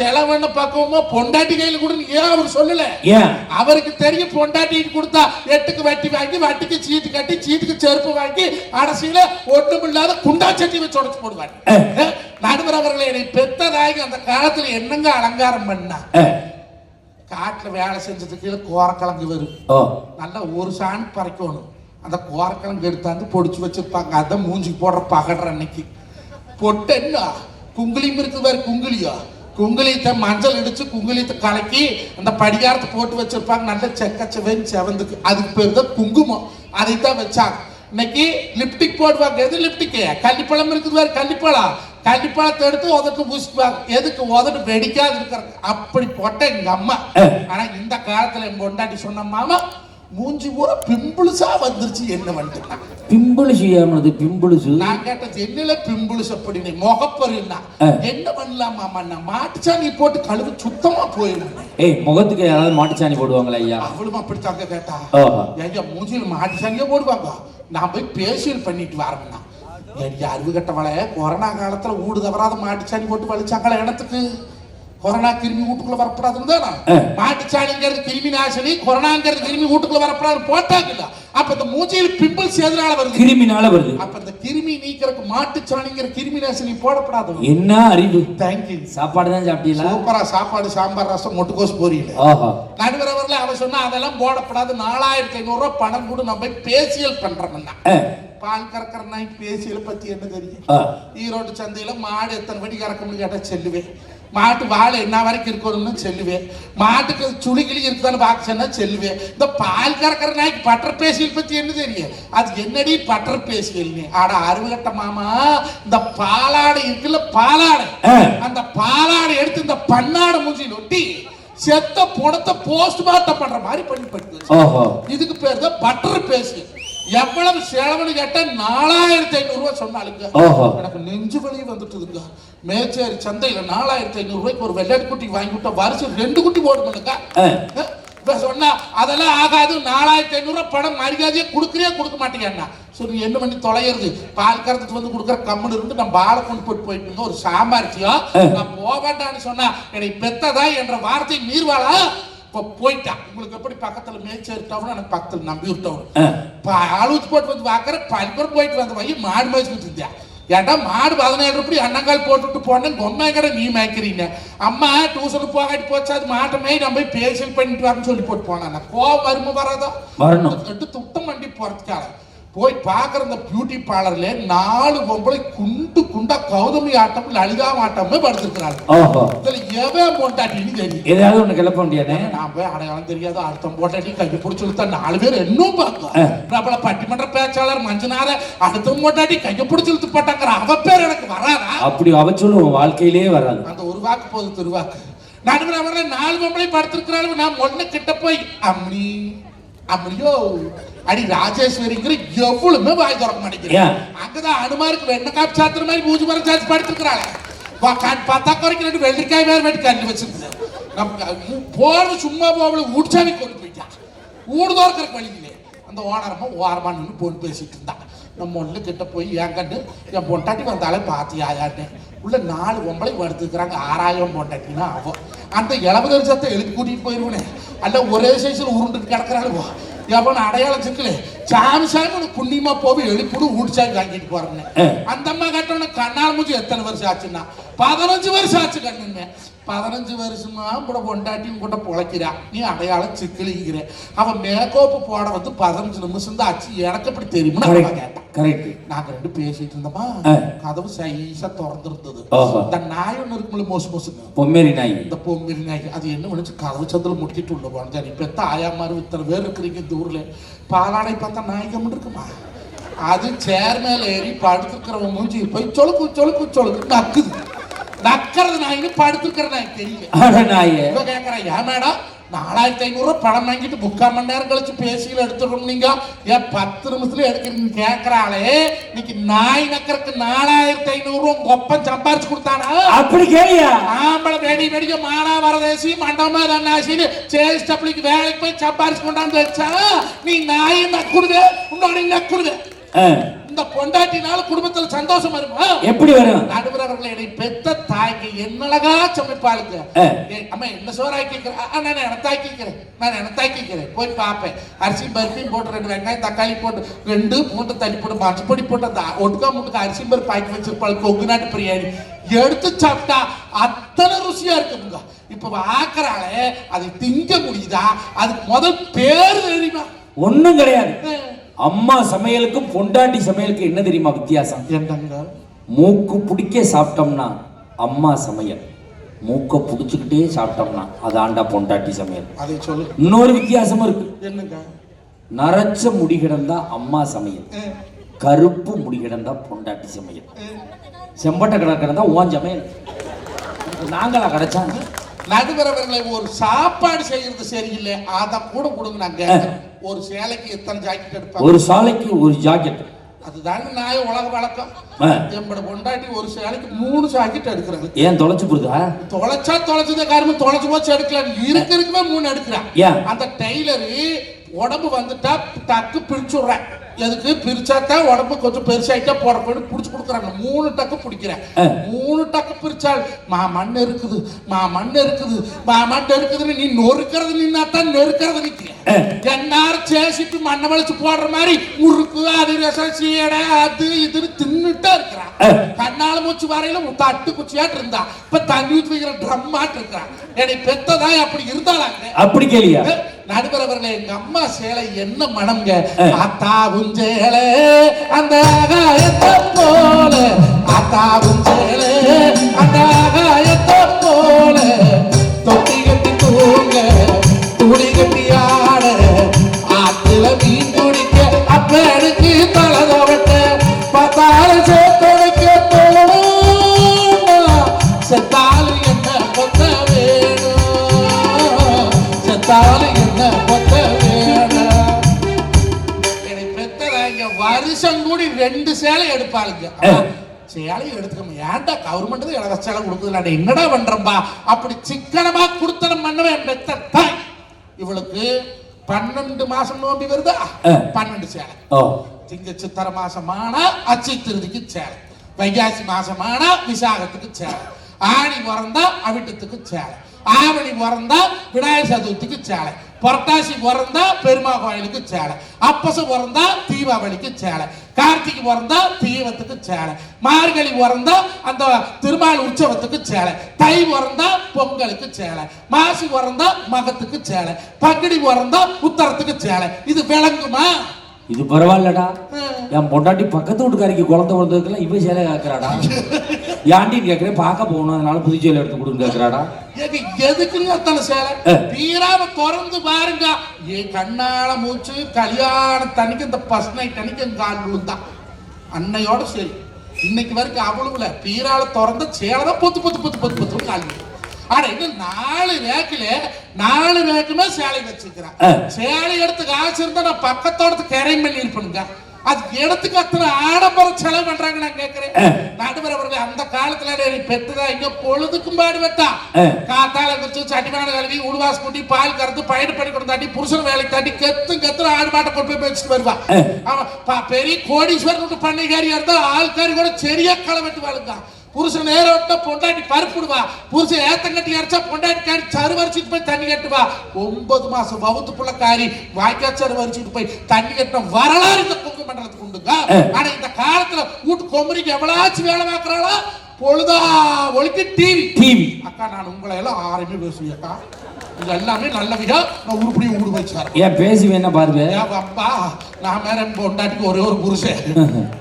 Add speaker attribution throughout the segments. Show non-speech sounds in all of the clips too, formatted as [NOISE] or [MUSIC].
Speaker 1: செலவுன்னு பக்குவமா பொண்டாட்டி கையில கூட ஏன் அவர் சொல்லல? அவருக்கு தெரியும் பொண்டாட்டி கொடுத்தா எட்டுக்கு வட்டி வாங்கி வட்டிக்கு சீட்டு கட்டி சீட்டுக்கு செருப்பு வாங்கி அரசியல ஒண்ணும் இல்லாத குண்டா சட்டி வச்சு உடச்சு போடுவாங்க நடுவர் அவர்களை என்னை பெத்ததாகி அந்த காலத்துல என்னங்க அலங்காரம் பண்ணா? காட்டுல வேலை செஞ்சதுக்கு கீழே கோரக்கிழங்கு வரும். நல்லா ஒரு சாணி பறிக்கணும். அந்த கோரக்கிழங்கு எடுத்தாந்து பொடிச்சு வச்சிருப்பாங்க. அதான் மூஞ்சிக்கு போடுற பகடுற அன்னைக்கு. பொட்டு என்ன குங்குளியும் இருக்குது வேறு குங்குளியா குங்குளியத்தை மஞ்சள் இடிச்சு குங்குளியத்தை கலக்கி அந்த படிகாரத்தை போட்டு வச்சிருப்பாங்க. நல்ல செக்கச்சவன் செவந்துக்கு. அதுக்கு பேர் தான் குங்குமம். அதை தான் வச்சாங்க. இன்னைக்கு லிப்டிக் போடுவாங்க. எது லிப்டிக்கு கள்ளிப்பழம் இருக்குது வேறு கள்ளிப்பழம். கள்ளிப்பழத்தை எடுத்து உதட்டு பூசிக்குவாங்க. எதுக்கு? உதட்டு வெடிக்காது இருக்கிறது அப்படி போட்ட எங்க அம்மா. ஆனா இந்த காலத்துல என் பொண்டாட்டி சொன்ன மாமா மூஞ்சி பூரா பிம்பிள்ஸா வந்துருச்சு என்ன வந்துட்டு?
Speaker 2: பிம்பிள்ஸ் ஏமானது பிம்பிள்ஸ்
Speaker 1: நான் கேட்டது என்னல பிம்பிள்ஸ் அப்படின்னு முகப்பருன்னா. என்ன? பண்ணலாம் மாமா நான் மாட்டுச்சாணி போட்டு கழுவு சுத்தமா போயிடும்
Speaker 2: ஏய் முகத்துக்கு யாராவது மாட்டுச்சாணி போடுவாங்களா ஐயா?
Speaker 1: அவளும் அப்படித்தாங்க கேட்டா. ஐயா மூஞ்சியில் மாட்டுச்சாணியே போடுவாங்க. நான் போய் பேசியல் பண்ணிட்டு வரேன்னா அறிவு கட்டவளை கொரோனா காலத்துல ஊடு தவறாத மாட்டுச்சாணி போட்டு வலிச்சாங்களா இடத்துக்கு கொரோனா கிருமி வீட்டுக்குள்ள வரக்கூடாதுன்னு தானே. மாட்டுச்சாணிங்கிறது கிருமி நாசினி கொரோனாங்கிறது கிருமி வீட்டுக்குள்ள வரக்கூடாது போட்டாங்கல்ல. அப்ப இந்த மூஞ்சியில் பிம்பிள்ஸ் எதனால வருது?
Speaker 2: கிருமினால வருது.
Speaker 1: அப்ப இந்த கிருமி நீக்கிறதுக்கு மாட்டுச்சாணிங்கிற கிருமி நாசினி போடப்படாது.
Speaker 2: என்ன அறிவு?
Speaker 1: தேங்க்யூ
Speaker 2: சாப்பாடு தான் சாப்பிட்டீங்களா?
Speaker 1: சூப்பரா சாப்பாடு சாம்பார் ரசம் முட்டுக்கோஸ் பொரியல. நடுவர் அவர்ல அவ சொன்னா அதெல்லாம் போடப்படாது. நாலாயிரத்தி ஐநூறு ரூபாய் பணம் கூட நம்ம பேசியல் பண்றோம்னா பால் கறக்கிற நாய் பேசியல் பத்தி என்ன தெரியும். ஈரோடு சந்தையில மாடு எத்தனை வடி கறக்கணும்னு கேட்டா செல்லுவேன். மாட்டு வாழை என்ன வரைக்கும் இருக்கணும்னு செல்லுவேன் மாட்டுக்கு சுழிகிளி இருக்குதான்னு பார்க்க செல்லுவேன் இந்த பால் கறக்கிற நாய்க்கு பட்டர் பேசியல் பத்தி என்ன தெரியும்? அது என்னடி பட்டர் பேசியல்னு? ஆட அருவகட்ட மாமா இந்த பாலாடை இருக்குல்ல பாலாடை. அந்த பாலாடை எடுத்து இந்த பன்னாடை மூஞ்சியில் ஒட்டி செத்த புடத்தை போஸ்ட் மார்ட்டம் பண்ற மாதிரி பண்ணி படுத்து
Speaker 2: ஓஹோ.
Speaker 1: இதுக்கு பேர் தான் பட்டர் பேசி எவ்வளவு செலவுன்னு கேட்டா நாலாயிரத்தி ஐநூறு ரூபாய் சொன்னாலுங்க. எனக்கு நெஞ்சு வலி வந்துட்டுதுங்க. மேச்சேரி சந்தையில நாலாயிரத்தி ஐநூறு ரூபாய்க்கு ஒரு வெள்ளாடு குட்டி வாங்கி விட்டா வருஷம் ரெண்டு குட்டி போடுமானுங்க. இப்ப சொன்னா அதெல்லாம் ஆகாது நாலாயிரத்தி ஐநூறு பணம் மரியாதையே கொடுக்குறியா கொடுக்க மாட்டேங்கண்ணா. சரி என்ன பண்ணி தொலைகிறது பால் கறந்துட்டு வந்து கொடுக்குற கம்முன்னு இருந்து நான் பாலை கொண்டு போட்டு போயிட்டு ஒரு சாமர்த்தியம் நான் போவேண்டான்னு சொன்னா என்னை பெத்ததா? என்ற வார்த்தை மீறுவாளா இப்ப போயிட்டான் உங்களுக்கு எப்படி பக்கத்துல மேய்ச்சேரி டவுன் எனக்கு பக்கத்துல நம்பியூர் டவுன் ஊற்றி போட்டு வந்து பார்க்குற பல்பர் போயிட்டு வந்த பையன் மாடு மேய்ச்சிட்டு இருந்தேன் ஏன்டா மாடு பதினேழு ரூபாய் அண்ணங்கால் போட்டுட்டு போனேன் பொம்மைங்கிற நீ மேய்க்கிறீங்க. அம்மா டியூஷனுக்கு போகாட்டி போச்சு அது மாட்டை மேய் நம்ம போய் பேஷல் பண்ணிட்டு வரேன்னு சொல்லி போட்டு போனான். கோவம் வருமா வராதா?
Speaker 2: வரணும்.
Speaker 1: துட்டம் வண்டி போறதுக்காக. போய் பார்க்குற இந்த பியூட்டி பார்லர்ல நாலு பொம்பளை குண்டு குண்டா கௌதமி ஆட்டம் லலிதா ஆட்டமே படுத்திருக்கிறாங்க
Speaker 2: ஓஹோ.
Speaker 1: இதுல எவன் பொண்டாட்டின்னு தெரியும்?
Speaker 2: ஏதாவது ஒண்ணு கிளப்ப முடியாதே
Speaker 1: நான் போய் அடையாளம் தெரியாத அடுத்த போட்டாட்டி கையை பிடிச்சி நாலு பேர் இன்னும் பார்க்கும். பிரபல பட்டிமன்ற பேச்சாளர் மஞ்சுநாத அடுத்த போட்டாட்டி கையை பிடிச்சி இழுத்து போட்டாங்கிற அவ பேர் எனக்கு வராதா?
Speaker 2: அப்படி அவ சொல்லுவோம் வாழ்க்கையிலே வராது.
Speaker 1: அந்த ஒரு வாக்கு போது திருவாக்கு நடுவில் அவர்ல நாலு பொம்பளை படுத்திருக்கிறாள் நான் ஒண்ணு கிட்ட போய் அம்மி அம்மியோ அடி ராஜேஸ்வரிங்கிற எவ்வளவுமே வாய் திறக்க மாட்டேங்கிறேன்
Speaker 2: ஏன்?
Speaker 1: அங்கதான் அனுமாருக்கு வெண்ணெய் காப்பு சாத்துற மாதிரி பூஜை மரம் சாத்தி படுத்திருக்கிறாள். பத்தா குறைக்கு ரெண்டு வெள்ளரிக்காய் வேற வெட்டி கல்லி வச்சிருக்கு நம்ம போறது சும்மா போகல ஊடிச்சாமி கொண்டு போயிட்டான் ஊடு தோறக்கிற வழியிலே அந்த ஓனரமா ஓரமா நின்று போன் பேசிட்டு இருந்தான் நம்ம ஒண்ணு கிட்ட போய் என் கண்டு என் பொண்டாட்டி வந்தாலே பாத்தியாயான்னு. உள்ள நாலு பொம்பளை படுத்துக்கிறாங்க ஆறாயிரம் பொண்டாட்டினா அவ. அந்த இளவதர் சத்தை எழுதி கூட்டிட்டு போயிருவனே. அல்ல ஒரே சைஸ்ல உருண்டுட்டு கிடக்குறாளுவோ. எவன் அடையாளம் சிக்கல. சாமி சாமி புண்ணியமா போய் எழுப்பிடு ஊடிச்சாமி வாங்கிட்டு போறேன்னு. அந்த அம்மா கட்டவன கண்ணால் மூஞ்சி எத்தனை வருஷம் ஆச்சுன்னா? பதினஞ்சு வருஷம் ஆச்சு கண்ணுங்க பதினஞ்சு வருஷமா கூட பொண்டாட்டியும் கூட பொழைக்கிறா. நீ அடையாளம் சிக்கலிங்கிற. அவன் மேக்கோப்பு போட வந்து பதினஞ்சு நிமிஷம் தான் ஆச்சு. எனக்கு எப்படி தெரியுமா கேட்டான்
Speaker 2: கரெக்ட்
Speaker 1: நாங்க ரெண்டு பேசிட்டு இருந்தோமா. கதவு சைஸா திறந்துருந்தது. இந்த நாய் ஒண்ணு இருக்கும்ல மோசு மோசுங்க
Speaker 2: பொம்மேரி நாய்.
Speaker 1: இந்த பொம்மிரி நாய் அது என்ன பண்ணுச்சு கதவு சந்தில முட்டிட்டு உள்ள போனது நீ பெத்த ஆயா மாதிரி இத்தனை பேர் இருக்கிறீங்க இந்த ஊர்ல? பாலாடை பார்த்தா நாய் கம்மன் இருக்குமா? அது சேர் மேல ஏறி படுத்துக்கிறவன் மூஞ்சி போய் சொலுக்கு சொலுக்கு சொலுக்கு நக்குது. நக்கிறது நாய்னு படுத்துக்கிற நாய் தெரியல.
Speaker 2: நாயே.
Speaker 1: கேக்குறா ஏன் மேடம்? நாலாயிரத்தி ஐநூறு பணம் வாங்கிட்டு முக்கால் மணி நேரம் கழிச்சு பேசியில் எடுத்துடும் நீங்க. ஏன் பத்து நிமிஷத்துல எடுக்கிறீங்க? கேக்குறாளே. இன்னைக்கு நாய் நக்கறதுக்கு நாலாயிரத்தி ஐநூறு கொப்பம் சம்பாரிச்சு கொடுத்தானா?
Speaker 2: அப்படி கேளியா?
Speaker 1: ஆம்பளை வெடி வெடிக்க மானா வரதேசி மண்டபமா தன்னாசின்னு சேஸ்டபிளிக்கு வேலைக்கு போய் சம்பாரிச்சு கொண்டாந்து வச்சா நீ நாயை நக்குடுது உன்னோட நக்குடுது இந்த பொண்டாட்டினால குடும்பத்துல சந்தோஷம் வருமா?
Speaker 2: எப்படி வரும்?
Speaker 1: நடுவர் அவர்களை என்னை பெத்த தாய்க்கு என்னழகா சமைப்பாளுங்க. அம்மா என்ன சோறாக்கி நான் எனத்தாக்கி வைக்கிறேன்? நான் எனத்தாக்கி வைக்கிறேன். போய் பார்ப்பேன். அரிசி பருப்பையும் போட்டு ரெண்டு வெங்காயம் தக்காளி போட்டு ரெண்டு மூட்டை தள்ளி போட்டு மஞ்சப்பொடி போட்டு அந்த ஒட்டுக்கா முட்டுக்கு அரிசி பருப்பு ஆக்கி வச்சிருப்பாள் கொங்கு நாட்டு பிரியாணி. எடுத்து சாப்பிட்டா அத்தனை ருசியா இருக்குங்க இப்ப ஆக்குறாளே அதை திங்க முடியுதா? அதுக்கு முதல் பேர் தெரியுமா?
Speaker 2: ஒண்ணும் கிடையாது. அம்மா சமையலுக்கும் பொண்டாட்டி சமையலுக்கும் என்ன தெரியுமா வித்தியாசம்?
Speaker 1: என்னங்க?
Speaker 2: மூக்கு பிடிக்க சாப்பிட்டோம்னா அம்மா சமையல். மூக்க பிடிச்சுக்கிட்டே சாப்பிட்டோம்னா அதாண்டா பொண்டாட்டி சமையல்.
Speaker 1: அதை சொல்லு.
Speaker 2: இன்னொரு வித்தியாசமும் இருக்கு.
Speaker 1: என்னங்க?
Speaker 2: நரைச்ச முடி கிடந்தா அம்மா சமையல். கருப்பு முடி கிடந்தா பொண்டாட்டி சமையல். செம்பட்டை கடை கிடந்தா ஓன் சமையல். நாங்களா கிடைச்சாங்க
Speaker 1: நடுவர் அவர்களை ஒரு சாப்பாடு செய்யறது சரியில்லை அதை கூட கொடுங்க நான் கேட்கிறேன். ஒரு சேலைக்கு எத்தனை ஜாக்கெட் எடுப்பாங்க?
Speaker 2: ஒரு சாலைக்கு ஒரு ஜாக்கெட்
Speaker 1: அதுதாங்க நாய உலக வழக்கம். என்னோட பொண்டாட்டி ஒரு சேலைக்கு மூணு ஜாக்கெட் எடுக்கிறாங்க.
Speaker 2: ஏன் தொலைச்சு போடுதா?
Speaker 1: தொலைச்சா தொலைச்சத காரணம் தொலைச்சு போச்சு எடுக்கலாம். இருக்க இருக்கவே மூணு எடுக்கிறான்? அந்த டெய்லரு உடம்பு வந்துட்டா டக்கு பிரிச்சு விடுறேன் எதுக்கு? பிரிச்சா தான் உடம்பு கொஞ்சம் பெருசாயிட்டா போட போட்டு பிடிச்சு கொடுக்குறாங்க. மூணு டக்கு பிடிக்கிறேன். மூணு டக்கு பிரிச்சால் மா மண் இருக்குது. மா மண் இருக்குது. மா மண் இருக்குதுன்னு நீ நொறுக்கிறது நின்னா தான் நெருக்கிறது நிக்கிற
Speaker 2: ஆ.
Speaker 1: எல்லாரும் சேசிட்டு மண்ணை வலிச்சு போடுற மாதிரி முறுக்கு அது ரசம் சீடை அது இதுன்னு தின்னுட்டா இருக்கிறான். கண்ணால மூச்சு வரையில தட்டு குச்சியாட்டு இருந்தா. இப்ப தண்ணி ஊத்தி வைக்கிற ட்ரம் ஆட்டு இருக்கிறான் என்னை பெத்ததான் அப்படி இருந்தாளாங்க
Speaker 2: அப்படி கேளியா?
Speaker 1: நடுவர் அவர்களே எங்க அம்மா சேலை என்ன மனம்ங்க. அத்தாவும் சேலை அந்த ஆகாயத்தை போல. அத்தாவும் சேலை அந்த ஆகாயத்தை போல. தொட்டி கட்டி தூங்க துணி கட்டி ஆட ஆத்துல மீன் எடுப்பாளுங்க.
Speaker 2: ஆ.
Speaker 1: சேலை எடுத்துக்கணும் ஏன்டா கவர்மெண்ட் இலவச சேலை கொடுக்குதுடா என்னடா பண்றம்பா? அப்படி சிக்கனமா கொடுத்தனம் பண்ணவே என் பெத்த தாய். இவளுக்கு பன்னெண்டு மாசம் நோம்பி வருதா. பன்னெண்டு சேலை. திங்க சித்திர மாசமானா அச்சை திருதிக்கு சேலை. வைகாசி மாசமானா விசாகத்துக்கு சேலை. ஆணி பிறந்தா அவிட்டத்துக்கு சேலை. ஆவணி பிறந்தா விநாயகர் சதுர்த்திக்கு சேலை. புரட்டாசி பிறந்தா பெருமா கோயிலுக்கு சேலை. அப்பசம் பிறந்தா தீபாவளிக்கு சேலை. கார்த்திகை பிறந்தா தீபத்துக்கு சேலை. மார்கழி பிறந்தா அந்த திருமால் உற்சவத்துக்கு சேலை. தை பிறந்தா பொங்கலுக்கு சேலை. மாசி பிறந்தா மகத்துக்கு சேலை. பங்குடி பிறந்தா உத்தரத்துக்கு சேலை. இது விளங்குமா?
Speaker 2: இது பரவாயில்லடா. என் பொண்டாட்டி பக்கத்து வீட்டுக்காரிக்கு குழந்தை பிறந்ததுக்கெல்லாம் இவ சேலை கேட்கறாடா [LAUGHS] ஏன்டின்னு கேட்கறேன் பார்க்க போகணும் அதனால புது சேலை எடுத்து கொடுன்னு கேட்கறாடா
Speaker 1: எது எதுக்குங்க அத்தனை சேலை. பீராவை திறந்து பாருங்க. ஏ கண்ணால மூச்சு கல்யாண தனிக்கு இந்த பஸ் நைட் அன்னைக்கு என் கால் விழுந்தான் அன்னையோட சரி. இன்னைக்கு வரைக்கும் அவ்வளவுல. பீரால திறந்த சேலை தான் பொத்து பொத்து பொத்து பொத்து பொத்து கால். ஆனா இன்னும் நாலு ரேக்குல நாலு ரேக்குமே சேலை வச்சிருக்கிறான். சேலை எடுத்து காசு இருந்தா நான் பக்கத்தோடத்து கரையும் பண்ணி இருப்பேனுங்க அது இடத்துக்கு அத்தனை ஆடம்பர செலவு பண்றாங்க நான் கேட்கிறேன். நடுவர் அவர்கள் அந்த காலத்துல நீ பெத்ததா இங்க பொழுதுக்கும் பாடுபட்டா. காத்தால வச்சு சட்டிமான கழுவி உடுவாஸ் கூட்டி பால் கறந்து பயணம் பண்ணி கொடுத்தாட்டி புருஷன் வேலைக்கு தாண்டி கத்து கத்து ஆடு மாட்டை கொண்டு போய் வச்சுட்டு வருவா
Speaker 2: ஆ.
Speaker 1: அவன் பெரிய கோடீஸ்வரன் பண்ணைக்காரியா இருந்தா ஆள்காரி கூட சரியா களை வெட்டு புருஷன் நேர விட்டா பொண்டாட்டி பருப்புடுவா. புருஷன் ஏத்தங்கட்டி அரைச்சா பொண்டாட்டி காரி சரு வரிச்சிட்டு போய் தண்ணி கட்டுவா. ஒன்பது மாசம் வவுத்து புள்ள காரி வாய்க்கா சரு வரிச்சிட்டு போய் தண்ணி கட்டின வரலாறு இந்த கொங்கு மண்டலத்துக்கு உண்டுங்க. ஆனா இந்த காலத்துல வீட்டு கொம்பரிக்கு எவ்வளாச்சும் வேலை பார்க்கறாளா பொழுதா ஒழிக்க டிவி
Speaker 2: டிவி
Speaker 1: அக்கா நான் உங்களை எல்லாம் ஆரம்பி பேசுவேன் அக்கா. இது எல்லாமே நல்லவிதா நான் உருப்படியும் ஊடு வச்சாரு
Speaker 2: ஏன் பேசி வேணா பாருங்க.
Speaker 1: அப்பா நான் என் பொண்டாட்டிக்கு ஒரே ஒரு புருஷன்.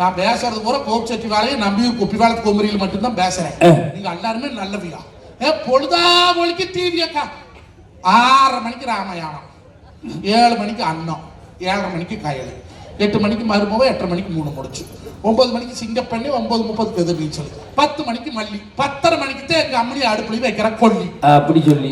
Speaker 1: நான் பேசுறது பூரா கோப் சட்டி நம்பி குப்பி வேலத்து கொம்பரியில் மட்டும்தான் பேசுறேன். நீங்க எல்லாருமே நல்லவியா ஏ பொழுதா ஒழிக்க டிவி அக்கா. ஆறரை மணிக்கு ராமயானம். ஏழு மணிக்கு அன்னம். ஏழரை மணிக்கு கயல். எட்டு மணிக்கு மருமவ எட்டரை மணிக்கு மூணு முடிச்சு. ஒன்பது மணிக்கு சிங்கப்பண்ணி ஒன்பது முப்பதுக்கு எதிர் நீச்சல் பத்து மணிக்கு மல்லி. பத்தரை மணிக்கு தான் எங்க அம்மனி அடுப்புலையும் வைக்கிற கொல்லி.
Speaker 2: அப்படி சொல்லி.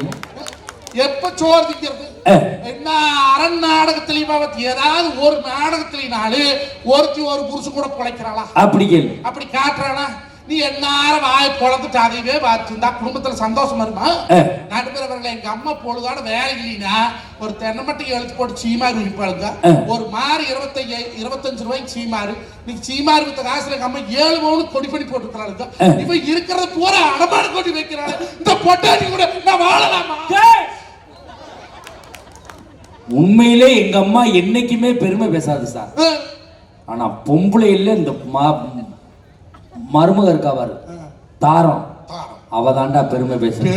Speaker 1: எப்ப சோறு திங்கிறது
Speaker 2: ஆ.
Speaker 1: என்ன அரண் நாடகத்திலையும் அவத்து ஏதாவது ஒரு நாடகத்தினாலும் ஒருத்தி ஒரு புருஷன் கூட பிழைக்கிறாளா?
Speaker 2: அப்படி
Speaker 1: அப்படி காட்டுறானா? நீ எந்நேரம் வாய் பொழந்துட்டு அதையவே பார்த்துருந்தா குடும்பத்துல சந்தோஷம் வருமா
Speaker 2: ஆ.
Speaker 1: நடுப்புறவர்களை எங்க அம்மா பொழுதோட வேலை இல்லைன்னா ஒரு தென்னை மட்டைக்கு எழுத்து போட்டு சீமாறு விற்பாளுங்க. ஒரு மாறு இருபத்தைய இருபத்தஞ்சு ரூபாய்க்கு சீமாறு நீங்க சீமாறு வித்த காசுல எங்க அம்மா ஏழு பவுன் கொடி பண்ணி போட்டுருக்காளுங்க
Speaker 2: ஆ.
Speaker 1: இப்ப இருக்கிறத பூரா அடமான கொடி வைக்கிறாள். இந்த பொட்டாட்டி கூட நான் வாழலாமா?
Speaker 2: உண்மையிலே எங்க அம்மா என்னைக்குமே பெருமை பேசாது சார். ஆனா பொம்பளையில இந்த ம- மருமக இருக்கா பாரு. தாரம். அவ தாண்டா பெருமை
Speaker 1: பெருமை?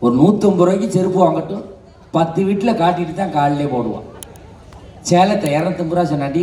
Speaker 2: ஒரு நூற்றம்பது ரூபாய்க்கு செருப்பு வாங்கட்டும். பத்து வீட்டில் காட்டிட்டு தான் காலிலே போடுவான் சேலத்தை இரநூத்தம்பது ரூபா சொன்னாட்டி